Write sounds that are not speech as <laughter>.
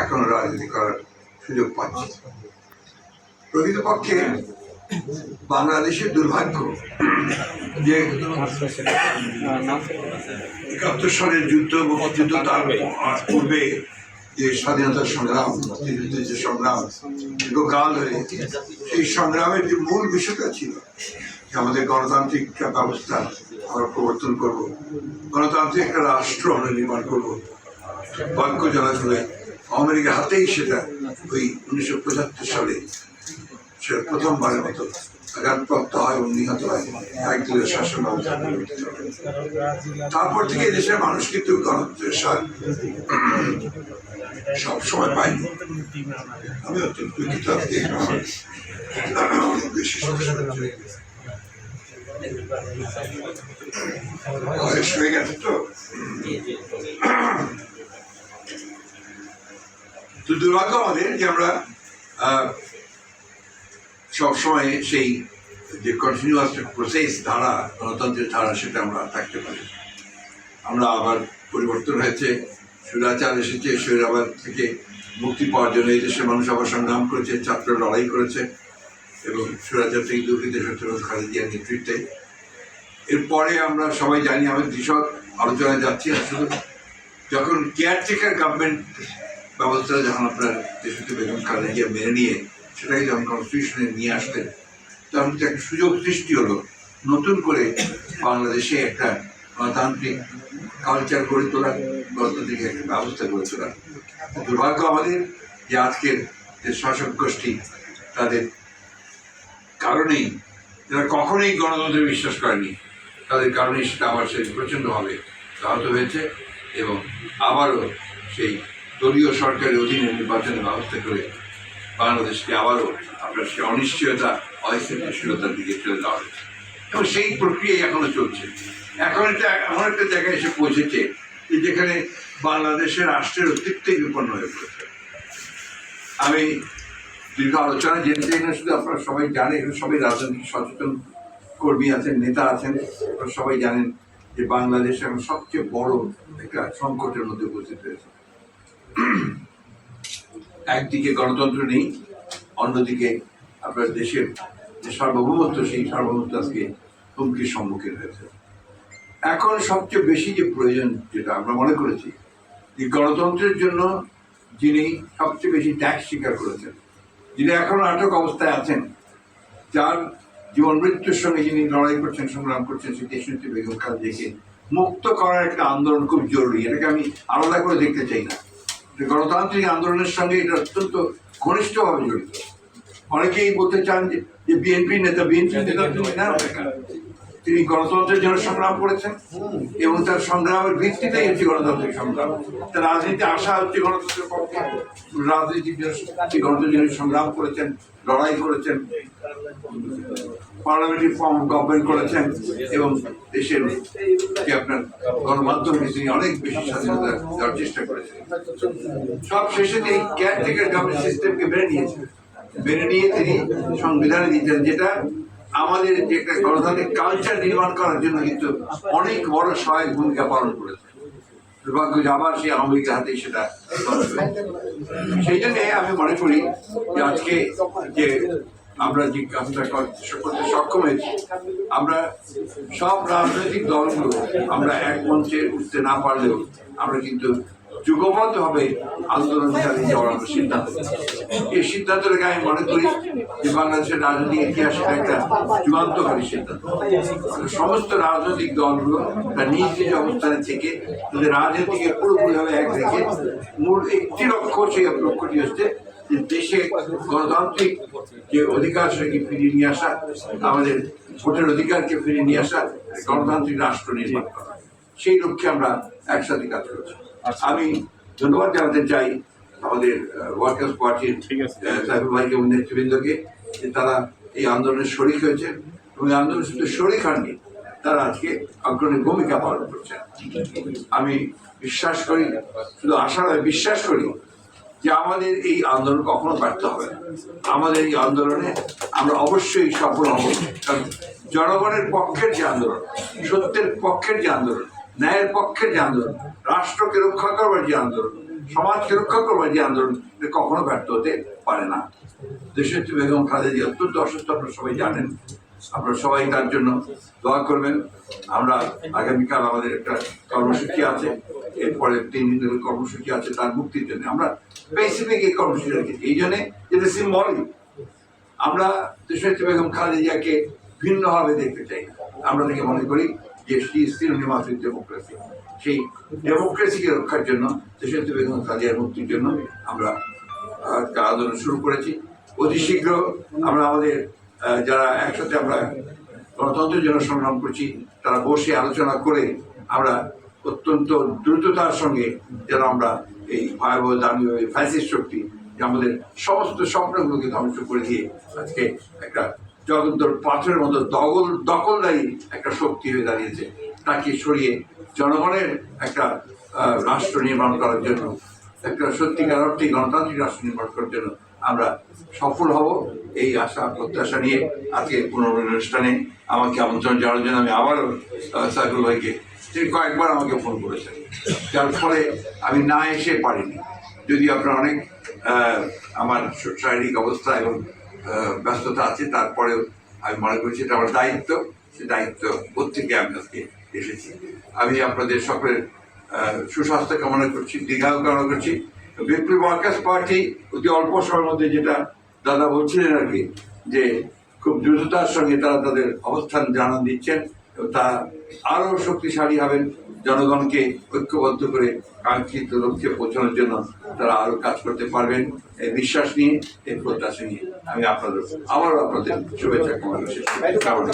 এখনও রাজনীতি করার সুযোগ পাচ্ছি। প্রকৃতপক্ষে বাংলাদেশের দুর্ভাগ্য যে একাত্তর সালের যুদ্ধ, মুক্তিযুদ্ধ তার পূর্বে যে স্বাধীনতার সংগ্রাম, মুক্তিযুদ্ধের যে সংগ্রাম দীর্ঘকাল ধরে, সেই সংগ্রামের যে মূল বিষয়টা ছিল যে আমাদের গণতান্ত্রিক ব্যবস্থা আমরা প্রবর্তন করব, গণতান্ত্রিক একটা রাষ্ট্র আমরা নির্মাণ করব, বাক্য জানা চলে আমেরিকার হাতেই সেটা ওই উনিশশো পঁচাত্তর সালে সে প্রথমবারের মতো আঘাতপ্রাপ্ত হয় এবং নিহত হয়। একদলীয় শাসন তারপর থেকে দেশের মানুষ কিন্তু গণতন্ত্রের স্বাদ সবসময় পাইনি আমি অত্যন্ত আমার বেশি বয়স হয়ে গেছে তো? তো দুর্ভাগ্য আমাদের যে আমরা সবসময় সেই যে কন্টিনিউয়াস প্রসেস ধারা, গণতন্ত্রের ধারা, সেটা আমরা থাকতে পারি আমরা আবার পরিবর্তন হয়েছে, সুরাচার এসেছে সৈরাবাদ থেকে মুক্তি পাওয়ার জন্য এই দেশের মানুষ আবার সংগ্রাম করেছে, ছাত্র লড়াই করেছে, এবং সুরাচার থেকে দুর্নীতি সত্যরোধ খালেদিয়ার নেতৃত্বে। এরপরে আমরা সবাই জানি, আমাদের কৃষক আলোচনায় যাচ্ছি শুধু যখন কেয়ারটেকার গভর্নমেন্ট ব্যবস্থা যখন আপনার দেশকে বেগম খালেদিয়া মেনে নিয়ে সেটাকে যখন কনস্টিটিউশনে নিয়ে আসতেন, তখন একটা সুযোগ সৃষ্টি হলো নতুন করে বাংলাদেশে একটা গণতান্ত্রিক কালচার গড়ে তোলা গণতান্ত্রিক একটা ব্যবস্থা গড়ে তোলা দুর্ভাগ্য আমাদের যে আজকের যে শাসক গোষ্ঠী, তাদের কারণেই যারা কখনোই গণতন্ত্রে বিশ্বাস করেনি। তাদের কারণেই সেটা আবার সেই প্রচণ্ডভাবে আহত হয়েছে এবং আবারও সেই দলীয় সরকারের অধীনে নির্বাচনের ব্যবস্থা করে বাংলাদেশকে আবারও আপনার সেই অনিশ্চয়তা, অস্থিতিশীলতার দিকে চলে যাওয়া হয়েছে। এবং সেই প্রক্রিয়াই এখনও চলছে। এখন এটা এমন একটা জায়গায় এসে পৌঁছেছে যে যেখানে বাংলাদেশের রাষ্ট্রের অস্তিত্বই বিপন্ন হয়ে পড়েছে। আমি দীর্ঘ আলোচনা যেতে চাই না শুধু আপনারা সবাই জানেন এখানে সবাই রাজনৈতিক সচেতন কর্মী আছেন, নেতা আছেন, আপনারা সবাই জানেন যে বাংলাদেশ এখন সবচেয়ে বড় একটা সংকটের মধ্যে উপস্থিত হয়েছে। <clears throat> একদিকে গণতন্ত্র নেই, অন্যদিকে আপনার দেশের যে সার্বভৌমত্ব, সেই সার্বভৌমত্ব আজকে হুমকির সম্মুখীন হয়েছে। এখন সবচেয়ে বেশি যে প্রয়োজন যেটা আমরা মনে করেছি, যে গণতন্ত্রের জন্য যিনি সবচেয়ে বেশি ত্যাগ স্বীকার করেছেন, যিনি এখনও আটক অবস্থায় আছেন, যার জীবন মৃত্যুর সঙ্গে যিনি লড়াই করছেন, সংগ্রাম করছেন, সেই দেশনেত্রী বেগম খালেদাকে মুক্ত করার একটা আন্দোলন খুব জরুরি। এটাকে আমি আলাদা করে দেখতে চাই না। গণতান্ত্রিক আন্দোলনের সঙ্গে এটা অত্যন্ত ঘনিষ্ঠভাবে জড়িত। অনেকেই বলতে চান যে- বিএনপি নেতা বিএনপি নেতা তিনি গণতন্ত্রের জন্য সংগ্রাম করেছেন এবং তার সংগ্রামের ভিত্তিতেই হচ্ছে গণতান্ত্রিক সংগ্রাম। তার রাজনীতি আসা হচ্ছে গণতন্ত্রের পক্ষে। তিনি গণতন্ত্রের জন্য সংগ্রাম করেছেন লড়াই করেছেন পার্লামেন্টারি ফর্ম গভর্নমেন্ট করেছেন এবং দেশের যে আপনার গণমাধ্যমকে তিনি অনেক বেশি স্বাধীনতা দেওয়ার চেষ্টা করেছেন। সব শেষে তিনি কেয়ারটেকার গভর্নমেন্ট সিস্টেমকে মেনে নিয়েছেন। মেনে নিয়ে তিনি সংবিধানে দিয়েছেন যেটা আমাদের যে একটা গণতান্ত্রিক কালচার নির্মাণ করার জন্য কিন্তু অনেক বড় সহায়ক ভূমিকা পালন করেছে। দুর্ভাগ্য আবার সেই আওয়ামী লীগের হাতেই সেটা সেই জন্য আমি মনে করি যে আজকে যে আমরা যে কাজটা করতে সক্ষম হয়েছি, আমরা সব রাজনৈতিক দলগুলো আমরা এক মঞ্চে উঠতে না পারলেও আমরা কিন্তু যুগপথ হবে আন্দোলন চালিয়ে যাওয়ার আমরা সিদ্ধান্ত। এই সিদ্ধান্তটাকে আমি মনে করি যে বাংলাদেশের রাজনৈতিক ইতিহাসে একটা যুগান্তকারী সিদ্ধান্ত। মানে সমস্ত রাজনৈতিক দলগুলো তার নিজ নিজ অবস্থানে থেকে তাদের রাজনীতিকে পুরোপুরিভাবে এক রেখে মূল একটি লক্ষ্য সেই লক্ষ্যটি হচ্ছে যে দেশে গণতান্ত্রিক যে অধিকার সেটাকে ফিরিয়ে নিয়ে আসা আমাদের ভোটের অধিকারকে ফিরিয়ে নিয়ে আসা গণতান্ত্রিক রাষ্ট্র নির্মাণ করা। সেই লক্ষ্যে আমরা একসাথে কাজ করছি। আমি ধন্যবাদ জানাতে চাই আমাদের ওয়ার্কার্স পার্টির সাহেব ভাইকে এবং নেতৃবৃন্দকে যে তারা এই আন্দোলনের শরিক হয়েছেন এবং এই আন্দোলন শুধু শরিক হননি তারা আজকে অগ্রণী ভূমিকা পালন করছেন। আমি বিশ্বাস করি শুধু আশা নয় বিশ্বাস করি যে আমাদের এই আন্দোলন কখনো ব্যর্থ হবে না। আমাদের এই আন্দোলনে আমরা অবশ্যই সফল হব। কারণ জনগণের পক্ষের যে আন্দোলন সত্যের পক্ষের যে আন্দোলন ন্যায়ের পক্ষের যে আন্দোলন, রাষ্ট্রকে রক্ষা করবার যে আন্দোলন, সমাজকে রক্ষা করবার যে আন্দোলন কখনো ব্যর্থ হতে পারে না। দেশের বেগম খালেদা অত্যন্ত অসুস্থ, আপনারা সবাই জানেন। আপনারা সবাই তার জন্য দোয়া করবেন। আমরা আগামীকাল আমাদের একটা কর্মসূচি আছে, এরপরে তিন দিনের কর্মসূচি আছে তার মুক্তির জন্য। আমরা স্পেসিফিক এই কর্মসূচি রেখেছি এই জন্যে যেটা সিম্বলিক আমরা দেশনেত্রী বেগম খালেদা জিয়াকে ভিন্নভাবে দেখতে চাই। আমরা তাকে মনে করি যে সিনোনিমাসিক ডেমোক্রেসি সেই ডেমোক্রেসিকে রক্ষার জন্য দেশনেত্রী বেগম খালেদা জিয়ার মুক্তির জন্য আমরা আন্দোলন শুরু করেছি। অতি শীঘ্র আমরা আমাদের যারা একসাথে আমরা গণতন্ত্রের জন্য সংগ্রাম করছি, তারা বসে আলোচনা করে আমরা অত্যন্ত দ্রুততার সঙ্গে যেন আমরা এই ভয়াবহ দামীয় ফ্যাসিস্ট শক্তি, যে আমাদের সমস্ত স্বপ্নগুলোকে ধ্বংস করে দিয়ে আজকে একটা জগন্তর পাথরের মতো দখল দখলদারি একটা শক্তি হয়ে দাঁড়িয়েছে। তাকে সরিয়ে জনগণের একটা রাষ্ট্র নির্মাণ করার জন্য, একটা সত্যিকার অর্থে গণতান্ত্রিক রাষ্ট্র নির্মাণ করার জন্য আমরা সফল হব। এই আশা, প্রত্যাশা নিয়ে আজকে পুনর্মিলন আমাকে আমন্ত্রণ জানানোর জন্য আমি আবারও সাইফুল ভাইকে তিনি কয়েকবার আমাকে ফোন করেছেন। যার ফলে আমি না এসে পারিনি। যদি আপনার অনেক আমার শারীরিক অবস্থা এবং ব্যস্ততা আছে, তারপরেও আমি মনে করছি এটা আমার দায়িত্ব, সে দায়িত্ব বোধ থেকে আমি আজকে এসেছি। আমি আপনাদের সকলের সুস্বাস্থ্য কামনা করছি, দীর্ঘায়ু কামনা করছি। বিপ্লবী ওয়ার্কার্স পার্টি অতি অল্প সময়ের মধ্যে যেটা দাদা বলছিলেন আর কি, যে খুব দ্রুততার সঙ্গে তারা তাদের অবস্থান জানান দিচ্ছেন তা আরও শক্তিশালী হবেন, জনগণকে ঐক্যবদ্ধ করে কাঙ্ক্ষিত লক্ষ্যে পৌঁছানোর জন্য তারা আরও কাজ করতে পারবেন, এই বিশ্বাস নিয়ে, এই প্রত্যাশা নিয়ে। আমি আপনাদের আবারও আপনাদের শুভেচ্ছা কামনা।